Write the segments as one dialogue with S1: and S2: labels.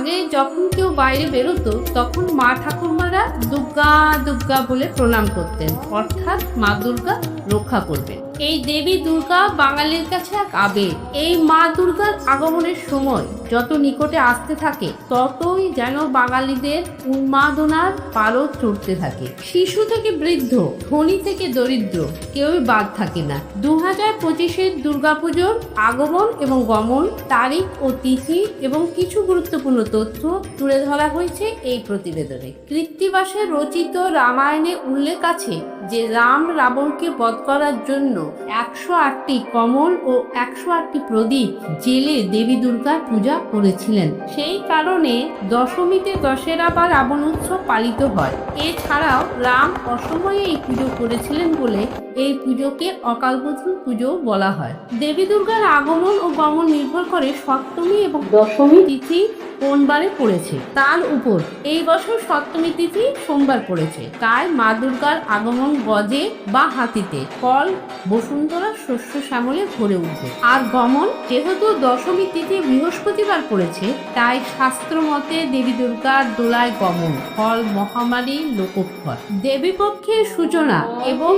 S1: আগে যখন কেউ বাইরে বেরোতো, তখন মা ঠাকুরমারা দুর্গা দুর্গা বলে প্রণাম করতেন। অর্থাৎ মা দুর্গা রক্ষা করবেন। এই দেবী দুর্গা বাঙালির কাছে এক আবেগ। এই মা দুর্গার আগমনের সময় যত নিকটে আসতে থাকে, ততই যেন বাঙালিদের উন্মাদনার পারদ চড়তে থাকে। শিশু থেকে বৃদ্ধ, ধনী থেকে দরিদ্র, কেউই বাদ থাকে না। দু হাজার পঁচিশের দুর্গাপুজোর আগমন এবং গমন, তারিখ ও তিথি এবং কিছু গুরুত্বপূর্ণ তথ্য তুলে ধরা হয়েছে এই প্রতিবেদনে। কৃত্তিবাসে রচিত রামায়ণে উল্লেখ আছে যে, রাম রাবণকে বধ করার জন্য একশো আটটি কমল ও একশো আটটি প্রদীপ জেলে দেবী দুর্গার পূজা করেছিলেন। সেই কারণে দশমীতে দশেরা বা রাবণ উৎসব পালিত হয়। এছাড়াও রাম অসময়ে এই পুজো করেছিলেন বলে এই পুজোকে অকালবোধন পুজো বলা হয়। দেবী দুর্গার আগমন ও গমন নির্ভর করে সপ্তমী এবং দশমী তিথি কোন বারে পড়েছে? তার উপর এই বছর সপ্তমী তিথি সোমবার পড়েছে। তাই মা দুর্গার আগমন গজে বা হাতিতে ফল বসুন্ধরা শস্য শ্যামলে ভরে উঠবে আর গমন যেহেতু দশমী তিথি বৃহস্পতিবার পড়েছে তাই শাস্ত্র মতে দেবী দুর্গার দোলায় গমন ফল মহামারী লোকফল দেবী পক্ষের সূচনা এবং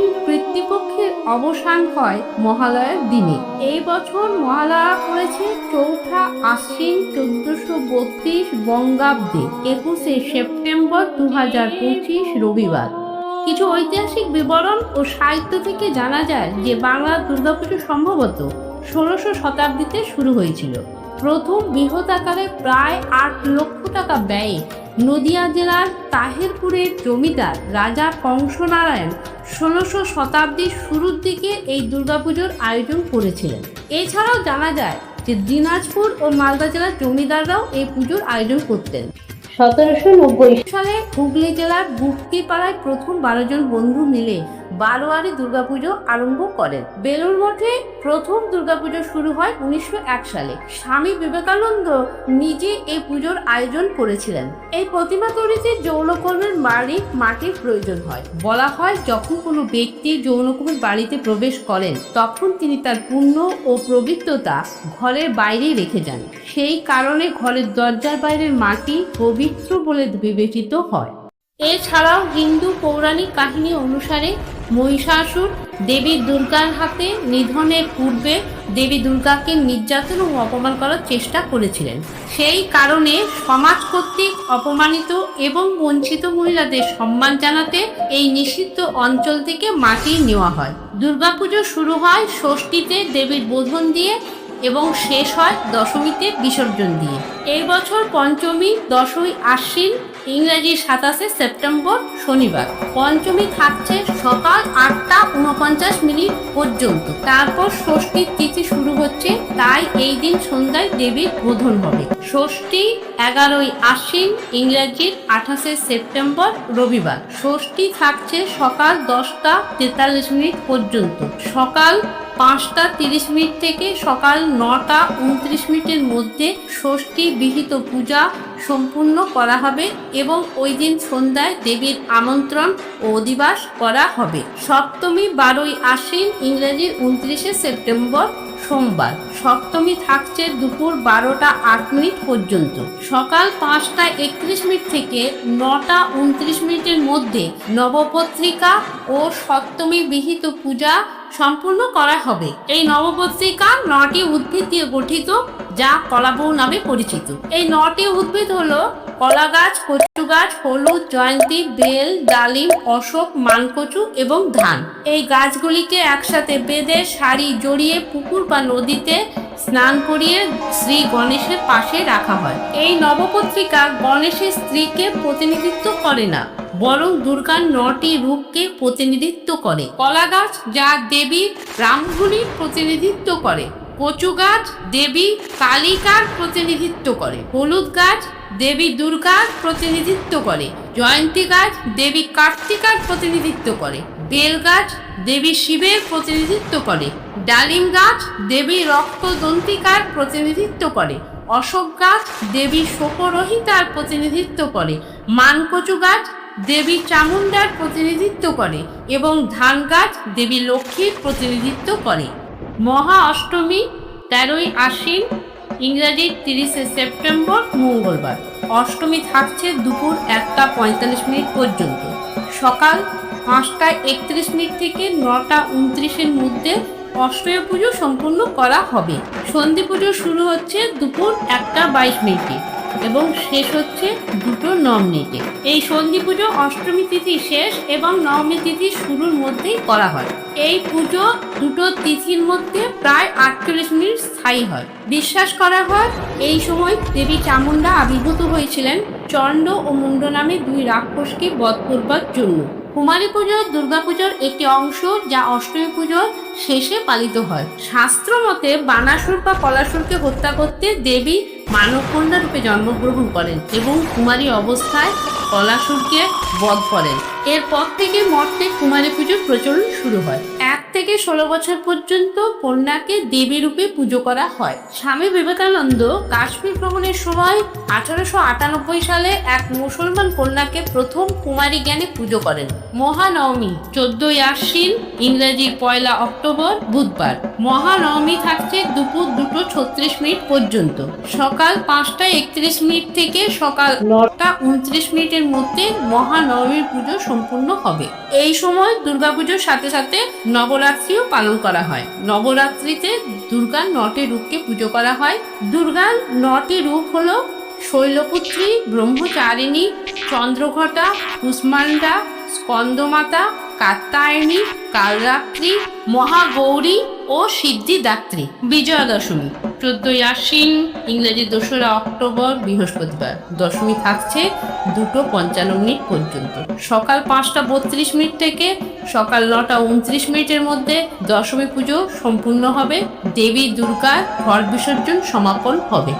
S1: কৃত্তিপক্ষের অবসান হয় মহালয়ার দিনে। এই বছর মহালয়া পড়েছে চৌঠা আশ্বিন চোদ্দশো বত্রিশ বঙ্গাব্দে, একুশে সেপ্টেম্বর দু হাজার পঁচিশ রবিবার। কিছু ঐতিহাসিক বিবরণ ও সাহিত্য থেকে জানা যায় যে বাংলার দুর্গাপুজো সম্ভবত ষোড়শ শতাব্দীতে শুরু হয়েছিল। প্রথম বৃহৎ আকারে প্রায় আট লক্ষ টাকা ব্যয়ে নদিয়া জেলার তাহেরপুরের জমিদার রাজা কংসনারায়ণ ষোলোশো শতাব্দীর শুরুর দিকে এই দুর্গাপুজোর আয়োজন করেছিলেন। এছাড়াও জানা যায় যে দিনাজপুর ও মালদা জেলার জমিদাররাও এই পুজোর আয়োজন করতেন। সতেরোশো নব্বই সালে হুগলি জেলার গুপ্তিপাড়ায় প্রথম বারো জন বন্ধু মিলে বারোয়ারি দুর্গাপুজো আরম্ভ করেন। বেলুর মঠে প্রথম দুর্গাপুজো শুরু হয় উনিশশো এক সালে। স্বামী বিবেকানন্দ নিজে এই পুজোর আয়োজন করেছিলেন। এই প্রতিমা তৈরিতে যৌনকর্মের বাড়ি মাটির প্রয়োজন হয়। বলা হয়, যখন কোনো ব্যক্তি যৌনকর্মের বাড়িতে প্রবেশ করেন, তখন তিনি তার পুণ্য ও পবিত্রতা ঘরের বাইরেই রেখে যান। সেই কারণে ঘরের দরজার বাইরের মাটি পবিত্র বলে বিবেচিত হয়। এছাড়াও হিন্দু পৌরাণিক কাহিনী অনুসারে মহিষাসুর দেবী দুর্গার হাতে নিধনের পূর্বে দেবী দুর্গাকে নির্যাতন ও অপমান করার চেষ্টা করেছিলেন। সেই কারণে সমাজ কর্তৃক অপমানিত এবং বঞ্চিত মহিলাদের সম্মান জানাতে এই নিষিদ্ধ অঞ্চল থেকে মাটি নেওয়া হয়। দুর্গাপুজো শুরু হয় ষষ্ঠীতে দেবীর বোধন দিয়ে এবং শেষ হয় দশমীতে বিসর্জন দিয়ে। এই বছর পঞ্চমী দশই আশ্বিন, ইংরেজি সাতাশে সেপ্টেম্বর শনিবার। পঞ্চমী থাকছে সকাল আটটা উনপঞ্চাশ মিনিট পর্যন্ত। তারপর ষষ্ঠীর তিথি শুরু হচ্ছে, তাই এই দিন সন্ধ্যায় দেবীর বোধন হবে। ষষ্ঠী এগারোই আশ্বিন, ইংরেজির আঠাশে সেপ্টেম্বর রবিবার। ষষ্ঠী থাকছে সকাল দশটা তেতাল্লিশ মিনিট পর্যন্ত। সকাল পাঁচটা তিরিশ মিনিট থেকে সকাল নটা উনত্রিশ মিনিটের মধ্যে ষষ্ঠী বিহিত পূজা সম্পূর্ণ করা হবে এবং ওই দিন সন্ধ্যায় দেবীর আমন্ত্রণ ও অধিবাস করা হবে। সপ্তমী বারোই আশ্বিন ইংরেজির উনত্রিশে সেপ্টেম্বর, সোমবার। সপ্তমী থাকছে দুপুর বারোটা আট মিনিট পর্যন্ত। সকাল পাঁচটা একত্রিশ মিনিট থেকে নটা উনত্রিশ মিনিটের মধ্যে নবপত্রিকা ও সপ্তমী বিহিত পূজা সম্পূর্ণ করা হবে। এই নবপত্রিকা নটি উদ্ভিদ দিয়ে গঠিত। যা কলাবৌ নামে পরিচিত। এই নটি উদ্ভিদ হলো কলা গাছ, কচু গাছ, হলুদ, জয়ন্তী, বেল, ডালিম, অশোক, মানকচু এবং ধান। এই গাছগুলিকে একসাথে বেঁধে, সারি, জড়িয়ে পুকুর বা নদীতে স্নান করিয়ে শ্রী গণেশের পাশে রাখা হয়। এই নবপত্রিকা গণেশের স্ত্রীকে প্রতিনিধিত্ব করে না, বরং দুর্গার নটি রূপকে প্রতিনিধিত্ব করে। কলা গাছ যা দেবী রামধুলির প্রতিনিধিত্ব করে। কচু গাছ দেবী কালিকার প্রতিনিধিত্ব করে। হলুদ গাছ দেবী দুর্গার প্রতিনিধিত্ব করে। জয়ন্তী গাছ দেবী কার্তিকার প্রতিনিধিত্ব করে। বেল গাছ দেবী শিবের প্রতিনিধিত্ব করে। ডালিম গাছ দেবী রক্তদন্তিকার প্রতিনিধিত্ব করে। অশোক গাছ দেবী শোকরহিতার প্রতিনিধিত্ব করে। মানকচু গাছ দেবী চামুণ্ডার প্রতিনিধিত্ব করে এবং ধান গাছ দেবী লক্ষ্মীর প্রতিনিধিত্ব করে। মহা অষ্টমী, তেরোই আশ্বিন, ইংরাজি তিরিশে সেপ্টেম্বর, মঙ্গলবার। অষ্টমী থাকছে দুপুর একটা পঁয়তাল্লিশ মিনিট পর্যন্ত। সকাল পাঁচটা একত্রিশ মিনিট থেকে নটা উনত্রিশের মধ্যে অষ্টমী পুজো সম্পূর্ণ করা হবে। সন্ধি পুজো শুরু হচ্ছে দুপুর একটা বাইশ মিনিটে এবং শেষ হচ্ছে দুটো ন মিনিটে। এই সন্ধি পুজো অষ্টমী তিথি শেষ এবং নবমী তিথি শুরুর মধ্যেই করা হয়। এই পুজো দুটো তিথির মধ্যে প্রায় আটচল্লিশ মিনিট স্থায়ী হয়। বিশ্বাস করা হয়, এই সময় দেবী চামুন্ডা আবির্ভূত হয়েছিলেন চণ্ড ও মুন্ড নামে দুই রাক্ষসকে বধ করবার জন্য। কুমারী পুজো দুর্গাপুজোর একটি অংশ যা অষ্টমী পুজোর শেষে পালিত হয়। শাস্ত্র মতে বানাসুর বা পলাসুরকে হত্যা করতে দেবী মানবকন্যা রূপে জন্মগ্রহণ করেন এবং কুমারী অবস্থায় কলাসুরকে বধ করেন। এরপর থেকে মঠে কুমারী পুজোর প্রচলন শুরু হয়। এক থেকে ষোলো বছর পর্যন্ত কন্যাকে দেবী রূপে পুজো করা হয়। স্বামী বিবেকানন্দ কাশ্মীর ভ্রমণের সময় আঠারোশো আটানব্বই সালে এক মুসলমান কন্যাকে প্রথম কুমারী জ্ঞানে পুজো করেন। মহানবমী, চোদ্দই আশ্বিন ইংরেজি পয়লা অক্টোবর, বুধবার। মহানবমী থাকছে দুপুর দুটো ছত্রিশ মিনিট পর্যন্ত। সকাল পাঁচটা একত্রিশ মিনিট থেকে সকাল নটা উনত্রিশ মিনিটের মধ্যে মহানবমীর পুজো সম্পূর্ণ হবে। এই সময় দুর্গাপুজোর সাথে সাথে নবরাত্রিও পালন করা হয়। নবরাত্রিতে দুর্গার নটি রূপকে পুজো করা হয়। দুর্গার নটি রূপ হলো শৈলপুত্রী, ব্রহ্মচারিণী, চন্দ্রঘটা কুষ্মান্ডা স্কন্দমাতা কাত্তায়নী কালরাত্রি, মহাগৌরী ও সিদ্ধিদাত্রী বিজয়া দশমী চোদ্দই আশ্বিন, ইংরেজি দোসরা অক্টোবর, বৃহস্পতিবার। দশমী থাকছে দুটো পঞ্চান্ন মিনিট পর্যন্ত। সকাল পাঁচটা বত্রিশ মিনিট থেকে সকাল নটা উনত্রিশ মিনিটের মধ্যে দশমী পুজো সম্পূর্ণ হবে। দেবী দুর্গার ঘর বিসর্জন সমাপন হবে।